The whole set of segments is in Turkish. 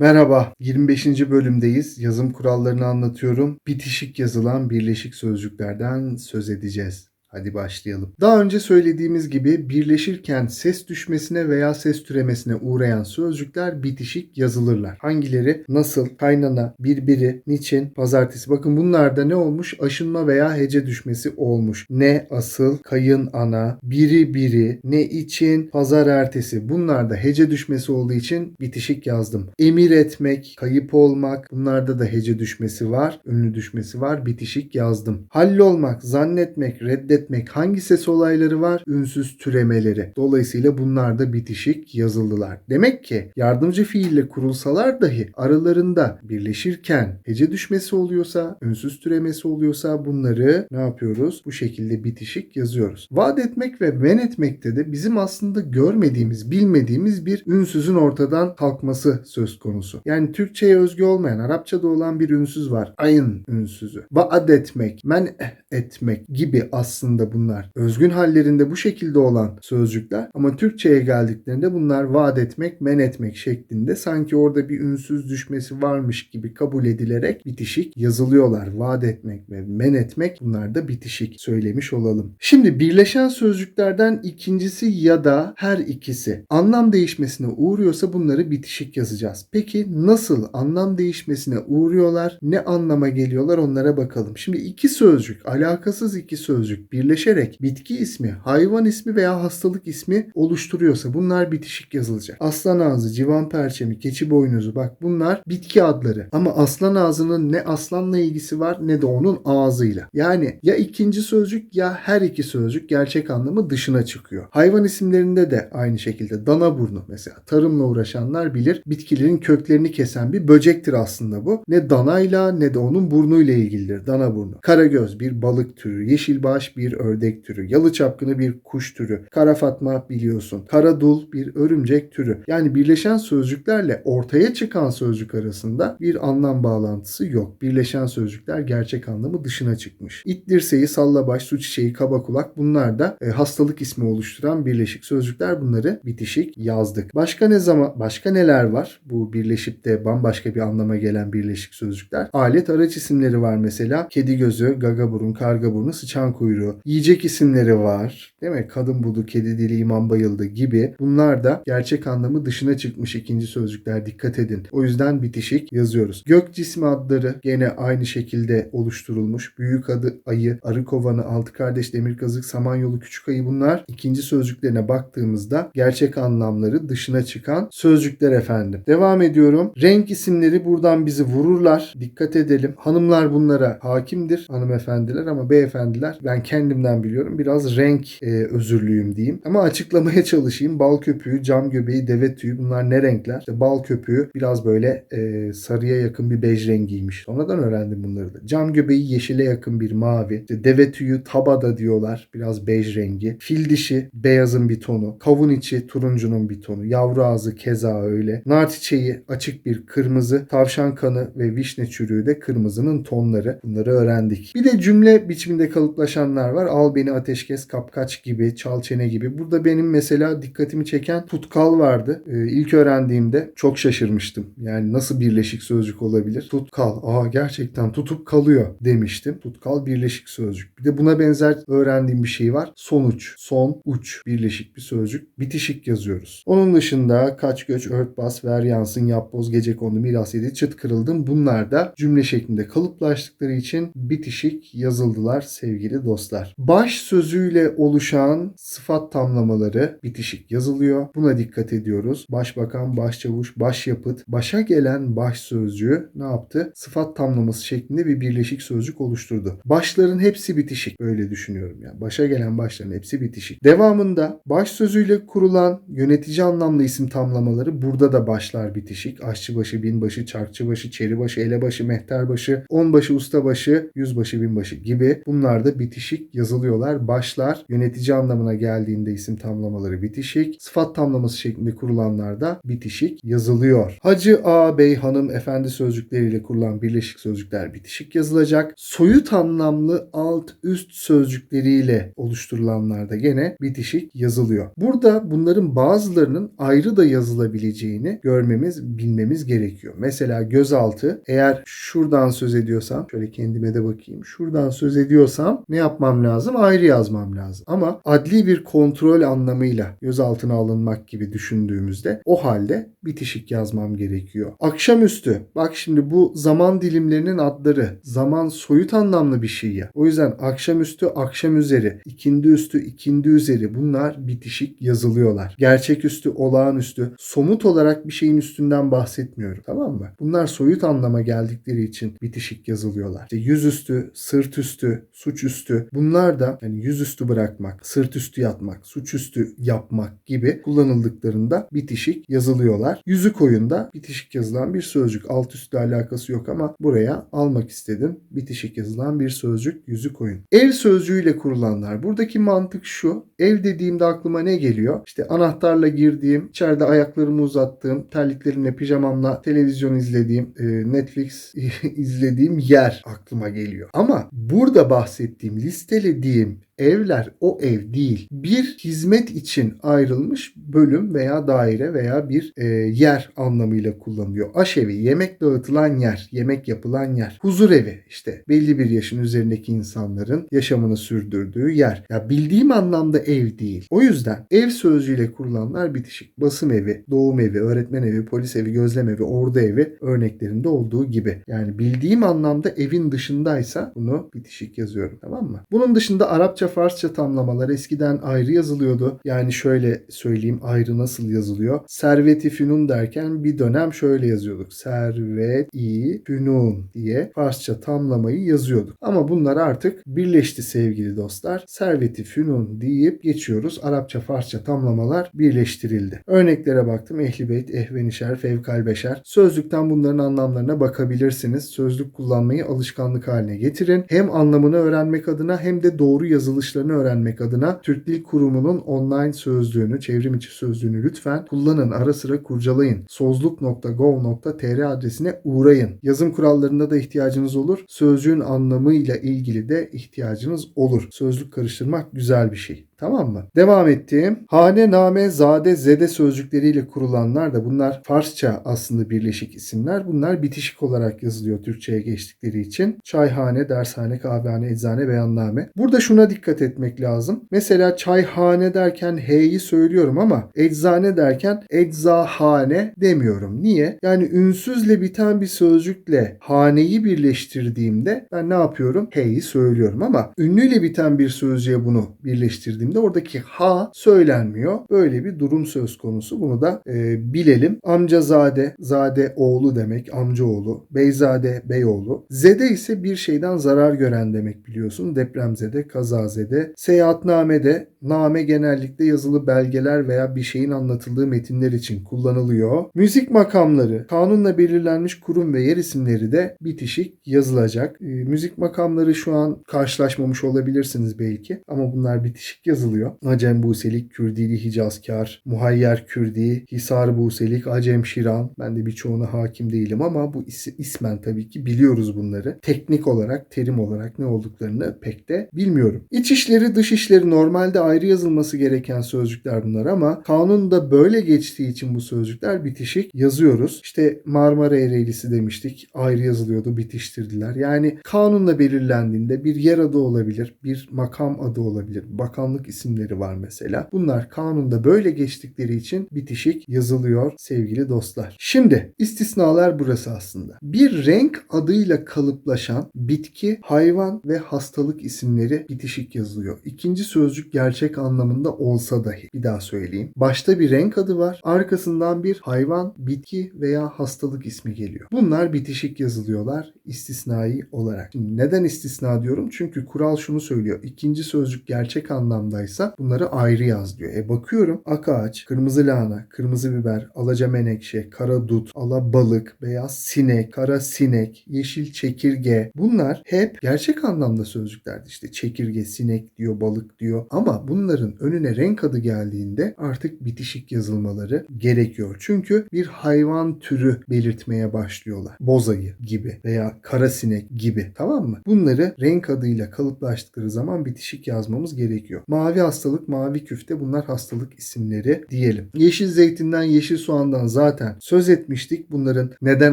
Merhaba, 25. bölümdeyiz. Yazım kurallarını anlatıyorum. Bitişik yazılan birleşik sözcüklerden söz edeceğiz. Hadi başlayalım. Daha önce söylediğimiz gibi birleşirken ses düşmesine veya ses türemesine uğrayan sözcükler bitişik yazılırlar. Hangileri? Nasıl, kaynana, birbiri, niçin, pazartesi. Bakın bunlarda ne olmuş? Aşınma veya hece düşmesi olmuş. Ne, asıl, kayın ana, biri biri, ne için, pazar ertesi. Bunlarda hece düşmesi olduğu için bitişik yazdım. Emir etmek, kayıp olmak. Bunlarda da hece düşmesi var. Ünlü düşmesi var. Bitişik yazdım. Hallolmak, zannetmek, reddetmek. Hangi ses olayları var? Ünsüz türemeleri. Dolayısıyla bunlar da bitişik yazıldılar. Demek ki yardımcı fiille kurulsalar dahi aralarında birleşirken hece düşmesi oluyorsa, ünsüz türemesi oluyorsa bunları ne yapıyoruz? Bu şekilde bitişik yazıyoruz. Vaat etmek ve men etmekte de bizim aslında görmediğimiz, bilmediğimiz bir ünsüzün ortadan kalkması söz konusu. Yani Türkçe'ye özgü olmayan, Arapçada olan bir ünsüz var. Ayın ünsüzü. Vaat etmek, men etmek gibi aslında bunlar. Özgün hallerinde bu şekilde olan sözcükler ama Türkçe'ye geldiklerinde bunlar vaat etmek, men etmek şeklinde sanki orada bir ünsüz düşmesi varmış gibi kabul edilerek bitişik yazılıyorlar. Vaat etmek ve men etmek bunlar da bitişik söylemiş olalım. Şimdi birleşen sözcüklerden ikincisi ya da her ikisi anlam değişmesine uğruyorsa bunları bitişik yazacağız. Peki nasıl anlam değişmesine uğruyorlar? Ne anlama geliyorlar onlara bakalım. Şimdi iki sözcük, alakasız iki sözcük birleşerek bitki ismi, hayvan ismi veya hastalık ismi oluşturuyorsa bunlar bitişik yazılacak. Aslan ağzı, civan perçemi, keçi boynuzu bak bunlar bitki adları. Ama aslan ağzının ne aslanla ilgisi var ne de onun ağzıyla. Yani ya ikinci sözcük ya her iki sözcük gerçek anlamı dışına çıkıyor. Hayvan isimlerinde de aynı şekilde dana burnu mesela tarımla uğraşanlar bilir bitkilerin köklerini kesen bir böcektir aslında bu. Ne danayla ne de onun burnuyla ilgilidir dana burnu. Karagöz bir balık türü, yeşilbaş bir ördek türü, yalı çapkını bir kuş türü, kara fatma biliyorsun, karadul bir örümcek türü. Yani birleşen sözcüklerle ortaya çıkan sözcük arasında bir anlam bağlantısı yok. Birleşen sözcükler gerçek anlamı dışına çıkmış. İt dirseği, sallabaş, su çiçeği, kaba kulak bunlar da e, hastalık ismi oluşturan birleşik sözcükler. Bunları bitişik yazdık. Başka ne zaman başka neler var? Bu birleşip de bambaşka bir anlama gelen birleşik sözcükler. Alet araç isimleri var mesela. Kedi gözü, gaga burun, karga burnu, sıçan kuyruğu. Yiyecek isimleri var. Değil mi? Kadın budu, kedi dili, imam bayıldı gibi. Bunlar da gerçek anlamı dışına çıkmış ikinci sözcükler. Dikkat edin. O yüzden bitişik yazıyoruz. Gök cismi adları gene aynı şekilde oluşturulmuş. Büyük adı ayı, arı kovanı, altı kardeş, demir kazık, samanyolu, küçük ayı bunlar ikinci sözcüklerine baktığımızda gerçek anlamları dışına çıkan sözcükler efendim. Devam ediyorum. Renk isimleri buradan bizi vururlar. Dikkat edelim. Hanımlar bunlara hakimdir. Hanımefendiler ama beyefendiler ben kendimden biliyorum. Biraz renk e, özürlüyüm diyeyim. Ama açıklamaya çalışayım. Bal köpüğü, cam göbeği, deve tüyü bunlar ne renkler? İşte bal köpüğü biraz böyle e, sarıya yakın bir bej rengiymiş. Sonradan öğrendim bunları da. Cam göbeği yeşile yakın bir mavi. İşte deve tüyü tabada diyorlar. Biraz bej rengi. Fil dişi beyazın bir tonu. Kavun içi turuncunun bir tonu. Yavru ağzı keza öyle. Nar çiçeği açık bir kırmızı. Tavşan kanı ve vişne çürüğü de kırmızının tonları. Bunları öğrendik. Bir de cümle biçiminde kalıplaşanlar var. Al beni ateşkes kapkaç gibi, çal çene gibi. Burada benim mesela dikkatimi çeken tutkal vardı. Ee, ilk öğrendiğimde çok şaşırmıştım. Yani nasıl birleşik sözcük olabilir? Tutkal. Aa gerçekten tutup kalıyor demiştim. Tutkal birleşik sözcük. Bir de buna benzer öğrendiğim bir şey var. Sonuç. Son, uç. Birleşik bir sözcük. Bitişik yazıyoruz. Onun dışında kaç göç, örtbas, ver yansın, yapboz, gece kondu, miras yedi, çıt kırıldım. Bunlar da cümle şeklinde kalıplaştıkları için bitişik yazıldılar sevgili dostlar. Baş sözüyle oluşan sıfat tamlamaları bitişik yazılıyor. Buna dikkat ediyoruz. Başbakan, başçavuş, başyapıt, başa gelen baş sözcüğü ne yaptı? Sıfat tamlaması şeklinde bir birleşik sözcük oluşturdu. Başların hepsi bitişik. Böyle düşünüyorum yani. Başa gelen başların hepsi bitişik. Devamında baş sözüyle kurulan yönetici anlamlı isim tamlamaları burada da başlar bitişik. Aşçıbaşı, binbaşı, çarkçıbaşı, çeribaşı, elebaşı, mehterbaşı, onbaşı, ustabaşı, yüzbaşı, binbaşı gibi bunlar da bitişik yazılıyorlar. Başlar yönetici anlamına geldiğinde isim tamlamaları bitişik. Sıfat tamlaması şeklinde kurulanlarda bitişik yazılıyor. Hacı, A, bey, hanım, efendi sözcükleriyle kurulan birleşik sözcükler bitişik yazılacak. Soyut anlamlı alt üst sözcükleriyle oluşturulanlarda gene bitişik yazılıyor. Burada bunların bazılarının ayrı da yazılabileceğini görmemiz, bilmemiz gerekiyor. Mesela gözaltı eğer şuradan söz ediyorsam şöyle kendime de bakayım. Şuradan söz ediyorsam ne yapmam lazım? Ayrı yazmam lazım. Ama adli bir kontrol anlamıyla gözaltına alınmak gibi düşündüğümüzde o halde bitişik yazmam gerekiyor. Akşamüstü. Bak şimdi bu zaman dilimlerinin adları. Zaman soyut anlamlı bir şey ya. O yüzden akşamüstü, akşam üzeri, ikindi üstü, ikindi üzeri bunlar bitişik yazılıyorlar. Gerçeküstü, olağanüstü. Somut olarak bir şeyin üstünden bahsetmiyorum. Tamam mı? Bunlar soyut anlama geldikleri için bitişik yazılıyorlar. İşte yüzüstü, sırt üstü, suç üstü. Bunlar da yani yüzüstü bırakmak, sırt üstü yatmak, suç üstü yapmak gibi kullanıldıklarında bitişik yazılıyorlar. Yüzü koyunda bitişik yazılan bir sözcük. Alt üstle alakası yok ama buraya almak istedim. Bitişik yazılan bir sözcük yüzü koyun. Ev sözcüğüyle kurulanlar. Buradaki mantık şu. Ev dediğimde aklıma ne geliyor? İşte anahtarla girdiğim, içeride ayaklarımı uzattığım, terliklerimle, pijamamla televizyon izlediğim, e, Netflix izlediğim yer aklıma geliyor. Ama burada bahsettiğim, listelediğim evler o ev değil. Bir hizmet için ayrılmış bölüm veya daire veya bir e, yer anlamıyla kullanılıyor. Aşevi yemek dağıtılan yer, yemek yapılan yer. Huzur evi işte belli bir yaşın üzerindeki insanların yaşamını sürdürdüğü yer. Ya bildiğim anlamda ev değil. O yüzden ev sözcüğüyle kurulanlar bitişik. Basım evi, doğum evi, öğretmen evi, polis evi, gözlem evi, ordu evi örneklerinde olduğu gibi. Yani bildiğim anlamda evin dışındaysa bunu bitişik yazıyorum tamam mı? Bunun dışında Arapça Farsça tamlamalar eskiden ayrı yazılıyordu. Yani şöyle söyleyeyim ayrı nasıl yazılıyor? Servet-i Fünun derken bir dönem şöyle yazıyorduk. Servet-i Fünun diye Farsça tamlamayı yazıyorduk. Ama bunlar artık birleşti sevgili dostlar. Servet-i Fünun deyip geçiyoruz. Arapça Farsça tamlamalar birleştirildi. Örneklere baktım. Ehli Beyt, Ehvenişer, Fevkalbeşer. Sözlükten bunların anlamlarına bakabilirsiniz. Sözlük kullanmayı alışkanlık haline getirin. Hem anlamını öğrenmek adına hem de doğru yazılışlarını öğrenmek adına Türk Dil Kurumu'nun online sözlüğünü, çevrim içi sözlüğünü lütfen kullanın. Ara sıra kurcalayın. sozluk.gov.tr adresine uğrayın. Yazım kurallarında da ihtiyacınız olur. Sözcüğün anlamıyla ilgili de ihtiyacınız olur. Sözlük karıştırmak güzel bir şey. Tamam mı? Devam ettiğim hane, name, zade, zede sözcükleriyle kurulanlar da bunlar Farsça aslında birleşik isimler. Bunlar bitişik olarak yazılıyor Türkçe'ye geçtikleri için. Çayhane, dershane, kahvehane, eczane, beyanname. Burada şuna dikkat etmek lazım. Mesela çayhane derken H'yi söylüyorum ama eczane derken eczahane demiyorum. Niye? Yani ünsüzle biten bir sözcükle haneyi birleştirdiğimde ben ne yapıyorum? H'yi söylüyorum ama ünlüyle biten bir sözcüğe bunu birleştirdiğimde oradaki ha söylenmiyor. Böyle bir durum söz konusu. Bunu da e, bilelim. Amcazade, zade oğlu demek, amcaoğlu. Beyzade, beyoğlu. Zede ise bir şeyden zarar gören demek biliyorsun. Depremzede, kazazede. Seyahatnamede, name genellikle yazılı belgeler veya bir şeyin anlatıldığı metinler için kullanılıyor. Müzik makamları, kanunla belirlenmiş kurum ve yer isimleri de bitişik yazılacak. E, müzik makamları şu an karşılaşmamış olabilirsiniz belki ama bunlar bitişik yazılıyor. Acem Buselik, Kürdili Hicazkar, Muhayyer Kürdi, Hisar Buselik, Acem Şiran. Ben de birçoğuna hakim değilim ama bu is- ismen tabii ki biliyoruz bunları. Teknik olarak, terim olarak ne olduklarını pek de bilmiyorum. İç işleri, dış işleri normalde ayrı yazılması gereken sözcükler bunlar ama kanunda böyle geçtiği için bu sözcükler bitişik yazıyoruz. İşte Marmara Ereğlisi demiştik. Ayrı yazılıyordu, bitiştirdiler. Yani kanunla belirlendiğinde bir yer adı olabilir, bir makam adı olabilir, bakanlık isimleri var mesela. Bunlar kanunda böyle geçtikleri için bitişik yazılıyor sevgili dostlar. Şimdi istisnalar burası aslında. Bir renk adıyla kalıplaşan bitki, hayvan ve hastalık isimleri bitişik yazılıyor. İkinci sözcük gerçek anlamında olsa dahi. Bir daha söyleyeyim. Başta bir renk adı var. Arkasından bir hayvan, bitki veya hastalık ismi geliyor. Bunlar bitişik yazılıyorlar istisnai olarak. Şimdi neden istisna diyorum? Çünkü kural şunu söylüyor. İkinci sözcük gerçek anlamda durumdaysa bunları ayrı yaz diyor. E bakıyorum ak ağaç, kırmızı lahana, kırmızı biber, alaca menekşe, kara dut, alabalık, beyaz sinek, kara sinek, yeşil çekirge. Bunlar hep gerçek anlamda sözcüklerdi. İşte çekirge, sinek diyor, balık diyor. Ama bunların önüne renk adı geldiğinde artık bitişik yazılmaları gerekiyor. Çünkü bir hayvan türü belirtmeye başlıyorlar. Bozayı gibi veya kara sinek gibi tamam mı? Bunları renk adıyla kalıplaştıkları zaman bitişik yazmamız gerekiyor. Mavi hastalık, mavi küfte bunlar hastalık isimleri diyelim. Yeşil zeytinden, yeşil soğandan zaten söz etmiştik. Bunların neden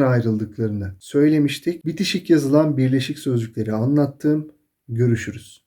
ayrıldıklarını söylemiştik. Bitişik yazılan birleşik sözcükleri anlattım. Görüşürüz.